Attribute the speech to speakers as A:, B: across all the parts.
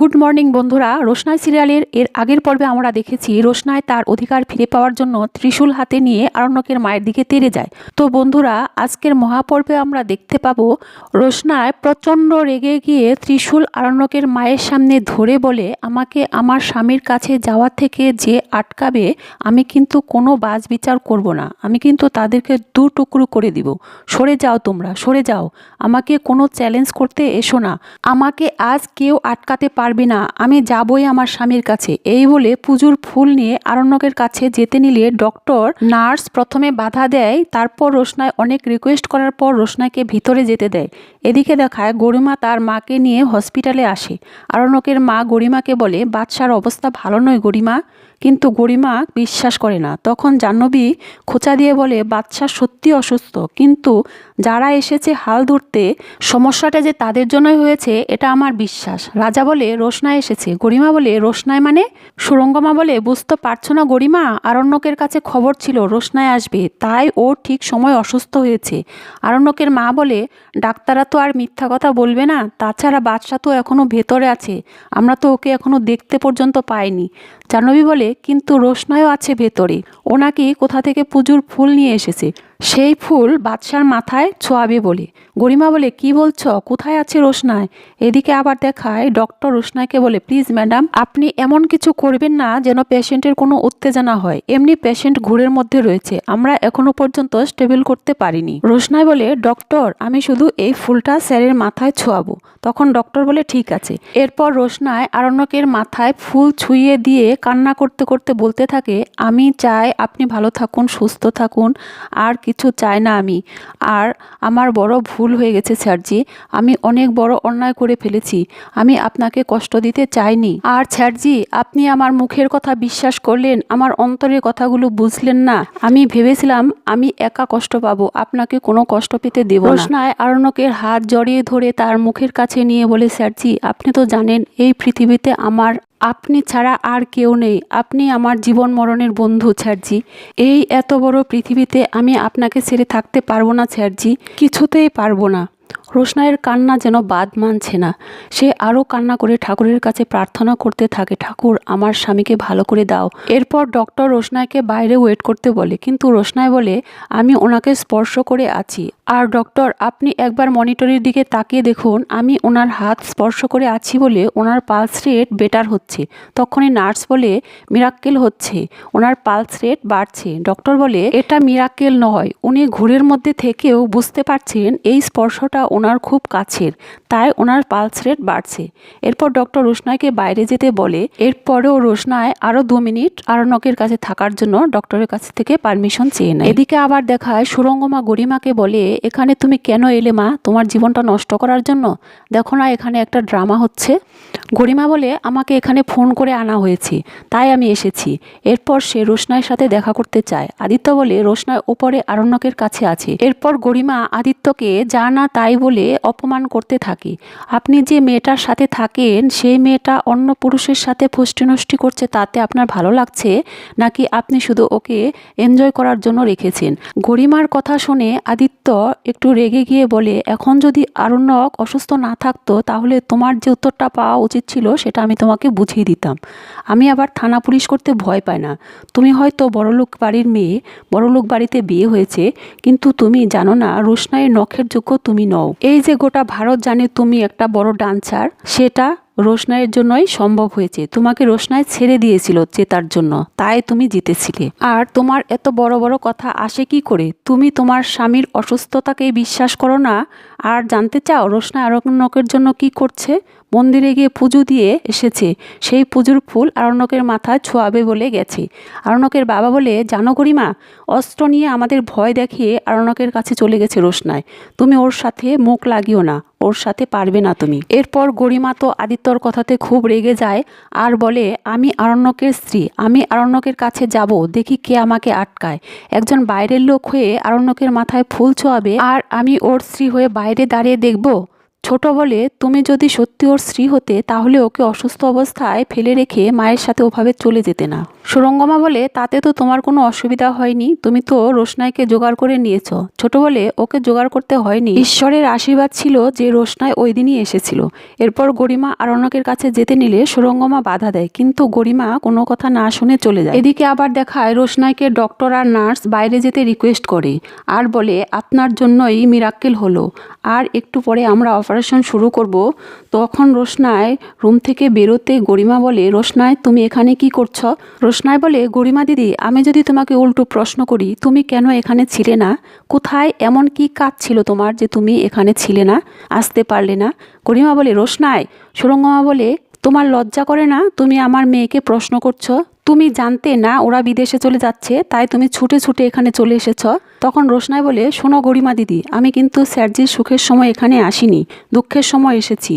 A: Good morning বন্ধুরা। রোশনাই সিরিয়ালের এর আগের পর্বে আমরা দেখেছি রোশনায় তার অধিকার ফিরে পাওয়ার জন্য ত্রিশূল হাতে নিয়ে আরণ্যকের মায়ের দিকে তেড়ে যায়। তো বন্ধুরা, আজকের মহাপর্বে আমরা দেখতে পাবো রোশনায় প্রচণ্ড রেগে গিয়ে ত্রিশূল আরণ্যকের মায়ের সামনে ধরে বলে, আমাকে আমার স্বামীর কাছে যাওয়া থেকে যে আটকাবে, আমি কিন্তু কোনো বাজ বিচার করব না। আমি কিন্তু তাদেরকে দু টুকরো করে দিব। সরে যাও তোমরা, সরে যাও। আমাকে কোনো চ্যালেঞ্জ করতে এসো না। আমাকে আজ কেউ আটকাতে পারবে না, আমি যাবই আমার স্বামীর কাছে। এই বলে পুজোর ফুল নিয়ে আরণ্যকের কাছে যেতে নিলে ডক্টর, নার্স প্রথমে বাধা দেয়, তারপর রোশনায় অনেক রিকোয়েস্ট করার পর রোশনাকে ভিতরে যেতে দেয়। এদিকে দেখায় গরিমা তার মাকে নিয়ে হসপিটালে আসে। আরণ্যকের মা গরিমাকে বলে বাদশার অবস্থা ভালো নয় গরিমা। কিন্তু গরিমা বিশ্বাস করে না। তখন জাহ্নবী খোঁচা দিয়ে বলে বাচ্চা সত্যি অসুস্থ। কিন্তু যারা এসেছে হাল ধরতে, সমস্যাটা যে তাদের জন্যই হয়েছে, এটা আমার বিশ্বাস। রাজা বলে, রোশনায় এসেছে। গরিমা বলে, রোশনায় মানে? সুরঙ্গমা বলে, বুঝতে পারছ না গরিমা, আরণ্যকের কাছে খবর ছিল, রোশনায় আসবে। তাই ও ঠিক সময় অসুস্থ হয়েছে। আরণ্যকের মা বলে, ডাক্তাররা তো আর মিথ্যা কথা বলবে না। তাছাড়া বাচ্চা তো এখনও ভেতরে আছে। আমরা তো ওকে এখনও দেখতে পর্যন্ত পাইনি। জাহ্নবী বলে কিন্তু রোশনায়ও আছে ভেতরে। ও নাকি কোথা থেকে পুজোর ফুল নিয়ে এসেছে। সেই ফুল বাদশার মাথায় ছোঁয়াবে বলে। গরিমা বলে, কি বলছো? কোথায় আছে রোশনায় এদিকে আবার দেখায় ডক্টর রোশনাইকে বলে, প্লিজ ম্যাডাম, আপনি এমন কিছু করবেন না যেন পেশেন্টের কোনো উত্তেজনা হয়। এমনি পেশেন্ট ঘুরের মধ্যে রয়েছে। আমরা এখনও পর্যন্ত স্টেবল করতে পারিনি। রোশনাই বলে, ডক্টর, আমি শুধু এই ফুলটা স্যারের মাথায় ছোঁয়াবো। তখন ডক্টর বলে, ঠিক আছে। এরপর রোশনায় আরণ্যকের মাথায় ফুল ছুঁয়ে দিয়ে কান্না করতে করতে বলতে থাকে, আমি চাই আপনি ভালো থাকুন, সুস্থ থাকুন, আর কিছু চাই না আমি। আর আমার বড় ভুল হয়ে গেছে, স্যারজি। আমি অনেক বড় অন্যায় করে ফেলেছি। আমি আপনাকে কষ্ট দিতে চাইনি। আর স্যারজি, আপনি আমার মুখের কথা বিশ্বাস করলেন, আমার অন্তরের কথাগুলো বুঝলেন না। আমি ভেবেছিলাম আমি একা কষ্ট পাবো, আপনাকে কোনো কষ্ট পেতে দেব না। রোশনায় আরণ্যকের হাত জড়িয়ে ধরে তার মুখের কাছে নিয়ে বলে, স্যারজি, আপনি তো জানেন, এই পৃথিবীতে আমার আপনি ছাড়া আর কেউ নেই। আপনি আমার জীবন মরণের বন্ধু, স্যারজি। এই এত বড় পৃথিবীতে আমি আপনাকে ছেড়ে থাকতে পারব না, স্যারজি। কিছুতেই পারব না। রোশনাইয়ের কান্না যেন বাদ মানছে না। সে আরও কান্না করে ঠাকুরের কাছে প্রার্থনা করতে থাকে, ঠাকুর, আমার স্বামীকে ভালো করে দাও। এরপর ডক্টর রোশনাইকে বাইরে ওয়েট করতে বলে, কিন্তু রোশনাই বলে, আমি ওনাকে স্পর্শ করে আছি। আর ডক্টর, আপনি একবার মনিটরের দিকে তাকিয়ে দেখুন, আমি ওনার হাত স্পর্শ করে আছি বলে ওনার পালস রেট বেটার হচ্ছে। তখনই নার্স বলে, মিরাক্কেল হচ্ছে। ওনার পালস রেট বাড়ছে। ডক্টর বলে, এটা মিরাক্কেল নয়, উনি ঘুরের মধ্যে থেকেও বুঝতে পারছেন, এই স্পর্শটা ওনার খুব কাছের, তাই ওনার পালস রেট বাড়ছে। এরপর ডক্টর রোশনাইকে বাইরে যেতে বলে, এরপরেও রোশনায় আরও দু মিনিট আরণ্যকের কাছে থাকার জন্য ডক্টরের কাছ থেকে পারমিশন চেয়ে নেয়। এদিকে আবার দেখায় সুরঙ্গমা গরিমাকে বলে, এখানে তুমি কেন এলে মা? তোমার জীবনটা নষ্ট করার জন্য? দেখো না, এখানে একটা ড্রামা হচ্ছে। গরিমা বলে, আমাকে এখানে ফোন করে আনা হয়েছে, তাই আমি এসেছি। এরপর সে রোশনাইয়ের সাথে দেখা করতে চায়। আদিত্য বলে রোশনায় ওপরে আরণ্যকের কাছে আছে। এরপর গরিমা আদিত্যকে যা না তাই বলে অপমান করতে থাকে। আপনি যে মেয়েটার সাথে থাকেন, সেই মেয়েটা অন্য পুরুষের সাথে ফষ্টি করছে তাতে আপনার ভালো লাগছে? নাকি আপনি শুধু ওকে এনজয় করার জন্য রেখেছেন? গরিমার কথা শুনে আদিত্য একটু রেগে গিয়ে বলে, এখন যদি আরণ্যক অসুস্থ না থাকতো, তাহলে তোমার যে উত্তরটা পাওয়া উচিত ছিল, সেটা আমি তোমাকে বুঝিয়ে দিতাম। আমি আবার থানা পুলিশ করতে ভয় পাই না। তুমি হয়তো বড়লোক বাড়ির মেয়ে, বড়লোক বাড়িতে বিয়ে হয়েছে, কিন্তু তুমি জানো না, রোশনাইয়ের নখের যোগ্য তুমি নও। এই যে গোটা ভারত জানে তুমি একটা বড় ডান্সার, সেটা রোশনাইয়ের জন্যই সম্ভব হয়েছে। তোমাকে রোশনাই ছেড়ে দিয়েছিল জেতার জন্য, তাই তুমি জিতেছিলে। আর তোমার এত বড় বড় কথা আসে কি করে? তুমি তোমার স্বামীর অসুস্থতাকে বিশ্বাস করো না? আর জানতে চাও রোশনাই আরণ্যকের জন্য কি করছে? মন্দিরে গিয়ে পুজো দিয়ে এসেছে। সেই পুজোর ফুল আরণ্যকের মাথায় ছোঁয়াবে বলে গেছে। আরণ্যকের বাবা বলে, জানো গরিমা, অস্ত্র নিয়ে আমাদের ভয় দেখিয়ে আরণ্যকের কাছে চলে গেছে রোশনায়। তুমি ওর সাথে মুখ লাগিও না, ওর সাথে পারবে না তুমি। এরপর গরিমা তো আদিত্যর কথাতে খুব রেগে যায় আর বলে, আমি আরণ্যকের স্ত্রী, আমি আরণ্যকের কাছে যাব, দেখি কে আমাকে আটকায়। একজন বাইরের লোক হয়ে আরণ্যকের মাথায় ফুল ছোঁয়াবে আর আমি ওর স্ত্রী হয়ে বাইরে দাঁড়িয়ে দেখব। ছোট বলে, তুমি যদি সত্যি ওর স্ত্রী হতে, তাহলে ওকে অসুস্থ অবস্থায় ফেলে রেখে মায়ের সাথে ওভাবে চলে যেতে না। সুরঙ্গমা বলে, তাতে তো তোমার কোনো অসুবিধা হয়নি। তুমি তো রোশনাইকে জোগাড় করে নিয়েছ। ছোট বলে, ওকে জোগাড় করতে হয়নি। ঈশ্বরের আশীর্বাদ ছিল যে রোশনাই ওই দিনই এসেছিল। এরপর গরিমা আরণ্যকের কাছে যেতে নিলে সুরঙ্গমা বাধা দেয়, কিন্তু গরিমা কোনো কথা না শুনে চলে যায়। এদিকে আবার দেখায় রোশনাইকে ডক্টর আর নার্স বাইরে যেতে রিকোয়েস্ট করে, আর বলে, আপনার জন্যই মিরাক্কেল হলো। আর একটু পরে আমরা অপারেশন শুরু করব, তখন রোশনায় রুম থেকে বেরোতে গরিমা বলে রোশনায় তুমি এখানে কি করছ? রোশনায় বলে, গরিমা দিদি, আমি যদি তোমাকে উল্টো প্রশ্ন করি, তুমি কেন এখানে ছিলে না? কোথায় এমন কি কাজ ছিল তোমার যে তুমি এখানে ছিলে না, আসতে পারলে না? গরিমা বলে রোশনায় সুরঙ্গমা বলে, তোমার লজ্জা করে না? তুমি আমার মেয়েকে প্রশ্ন করছ? তুমি জানতে না ওরা বিদেশে চলে যাচ্ছে, তাই তুমি ছুটে ছুটে এখানে চলে এসেছ? তখন রোশনাই বলে, শোনো গরিমা দিদি, আমি কিন্তু স্যারজির সুখের সময় এখানে আসিনি, দুঃখের সময় এসেছি।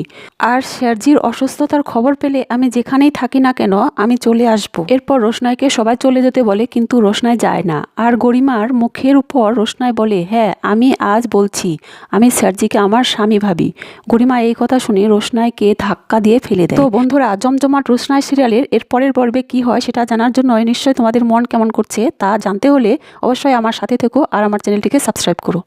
A: আর স্যারজির অসুস্থতার খবর পেলে আমি যেখানেই থাকি না কেন, আমি চলে আসব। এরপর রোশনাইকে সবাই চলে যেতে বলে, কিন্তু রোশনাই যায় না। আর গরিমার মুখের উপর রোশনাই বলে হ্যাঁ আমি আজ বলছি, আমি স্যারজিকে আমার স্বামী ভাবি। গরিমা এই কথা শুনে রোশনাইকে ধাক্কা দিয়ে ফেলে দেয়। তো বন্ধুরা, জমজমাট রোশনাই সিরিয়ালের এরপরের পর্বে কি হয় সেটা জানার জন্য নিশ্চয়ই তোমাদের মন কেমন করছে তা জানতে হলে অবশ্যই আমার সাথে থেকো আর আমার চ্যানেলটিকে সাবস্ক্রাইব করো।